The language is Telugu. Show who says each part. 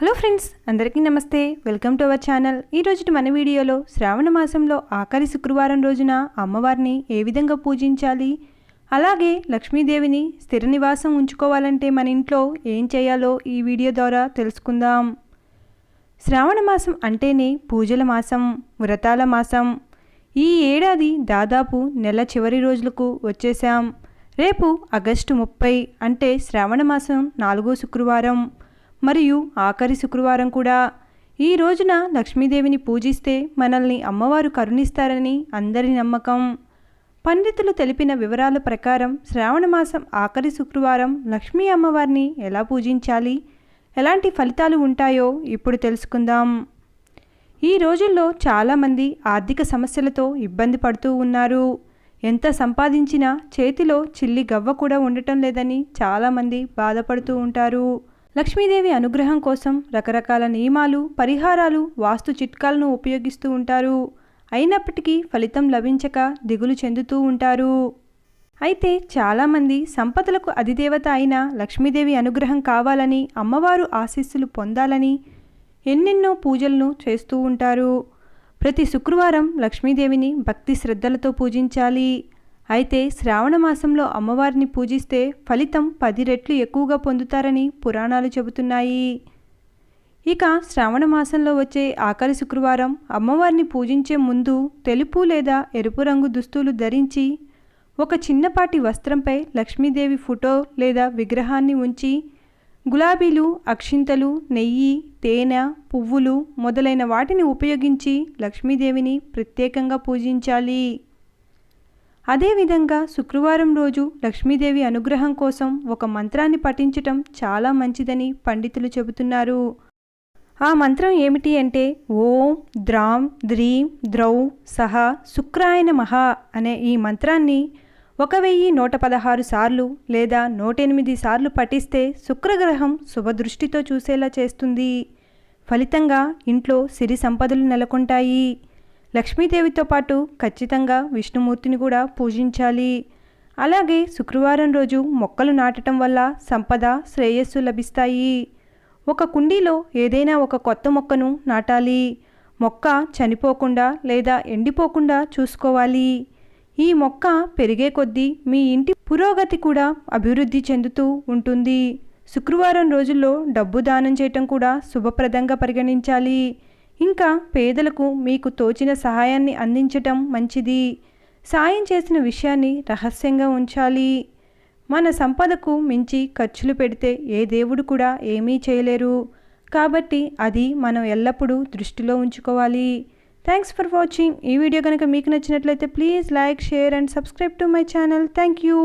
Speaker 1: హలో ఫ్రెండ్స్ అందరికీ నమస్తే. Welcome to our channel. ఈరోజు మన వీడియోలో శ్రావణ మాసంలో ఆఖరి శుక్రవారం రోజున అమ్మవారిని ఏ విధంగా పూజించాలి? అలాగే లక్ష్మీదేవిని స్థిర నివాసం ఉంచుకోవాలంటే మన ఇంట్లో ఏం చేయాలో ఈ వీడియో ద్వారా తెలుసుకుందాం. శ్రావణ మాసం అంటేనే పూజల మాసం వ్రతాల మాసం. ఈ ఏడాది దాదాపు నెల చివరి రోజులకు వచ్చేసాం రేపు ఆగస్టు ముప్పై అంటే శ్రావణ మాసం నాలుగో శుక్రవారం. మరియు ఆఖరి శుక్రవారం కూడా. ఈ రోజున లక్ష్మీదేవిని పూజిస్తే మనల్ని అమ్మవారు కరుణిస్తారని అందరి నమ్మకం. పండితులు తెలిపిన వివరాల ప్రకారం శ్రావణమాసం ఆఖరి శుక్రవారం లక్ష్మీ అమ్మవారిని ఎలా పూజించాలి? ఎలాంటి ఫలితాలు ఉంటాయో ఇప్పుడు తెలుసుకుందాం. ఈ రోజుల్లో చాలామంది ఆర్థిక సమస్యలతో ఇబ్బంది పడుతూ ఉన్నారు. ఎంత సంపాదించినా చేతిలో చిల్లి గవ్వ కూడా ఉండటం లేదని చాలామంది బాధపడుతూ ఉంటారు. లక్ష్మీదేవి అనుగ్రహం కోసం రకరకాల నియమాలు పరిహారాలు వాస్తు చిట్కాలను ఉపయోగిస్తూ ఉంటారు. అయినప్పటికీ ఫలితం లభించక దిగులు చెందుతూ ఉంటారు. అయితే చాలామంది సంపదలకు అధిదేవత అయిన లక్ష్మీదేవి అనుగ్రహం కావాలని అమ్మవారు ఆశీస్సులు పొందాలని ఎన్నెన్నో పూజలను చేస్తూ ఉంటారు. ప్రతి శుక్రవారం లక్ష్మీదేవిని భక్తి శ్రద్ధలతో పూజించాలి. అయితే శ్రావణ మాసంలో అమ్మవారిని పూజిస్తే ఫలితం పది రెట్లు ఎక్కువగా పొందుతారని పురాణాలు చెబుతున్నాయి. ఇక శ్రావణ మాసంలో వచ్చే ఆఖరి శుక్రవారం అమ్మవారిని పూజించే ముందు తెలుపు లేదా ఎరుపు రంగు దుస్తులు ధరించి ఒక చిన్నపాటి వస్త్రంపై లక్ష్మీదేవి ఫోటో లేదా విగ్రహాన్ని ఉంచి గులాబీలు అక్షింతలు నెయ్యి తేనె పువ్వులు మొదలైన వాటిని ఉపయోగించి లక్ష్మీదేవిని ప్రత్యేకంగా పూజించాలి. అదేవిధంగా శుక్రవారం రోజు లక్ష్మీదేవి అనుగ్రహం కోసం ఒక మంత్రాన్ని పఠించటం చాలా మంచిదని పండితులు చెబుతున్నారు. ఆ మంత్రం ఏమిటి అంటే ఓం ద్రాం ద్రీం ద్రౌ సహ శుక్రాయన మహా అనే ఈ మంత్రాన్ని ఒక వెయ్యి నూట పదహారు సార్లు లేదా నూట ఎనిమిది సార్లు పఠిస్తే శుక్రగ్రహం శుభదృష్టితో చూసేలా చేస్తుంది. ఫలితంగా ఇంట్లో సిరి సంపదలు నెలకొంటాయి. లక్ష్మీదేవితో పాటు ఖచ్చితంగా విష్ణుమూర్తిని కూడా పూజించాలి. అలాగే శుక్రవారం రోజు మొక్కలు నాటడం వల్ల సంపద శ్రేయస్సు లభిస్తాయి. ఒక కుండీలో ఏదైనా ఒక కొత్త మొక్కను నాటాలి. మొక్క చనిపోకుండా లేదా ఎండిపోకుండా చూసుకోవాలి. ఈ మొక్క పెరిగే కొద్దీ మీ ఇంటి పురోగతి కూడా అభివృద్ధి చెందుతూ ఉంటుంది. శుక్రవారం రోజుల్లో డబ్బు దానం చేయటం కూడా శుభప్రదంగా పరిగణించాలి. ఇంకా పేదలకు మీకు తోచిన సహాయాన్ని అందించటం మంచిది. సాయం చేసిన విషయాన్ని రహస్యంగా ఉంచాలి. మన సంపదకు మించి ఖర్చులు పెడితే ఏ దేవుడు కూడా ఏమీ చేయలేరు. కాబట్టి అది మనం ఎల్లప్పుడూ దృష్టిలో ఉంచుకోవాలి. థ్యాంక్స్ ఫర్ వాచింగ్ ఈ వీడియో కనుక మీకు నచ్చినట్లయితే please like share and subscribe to my channel thank you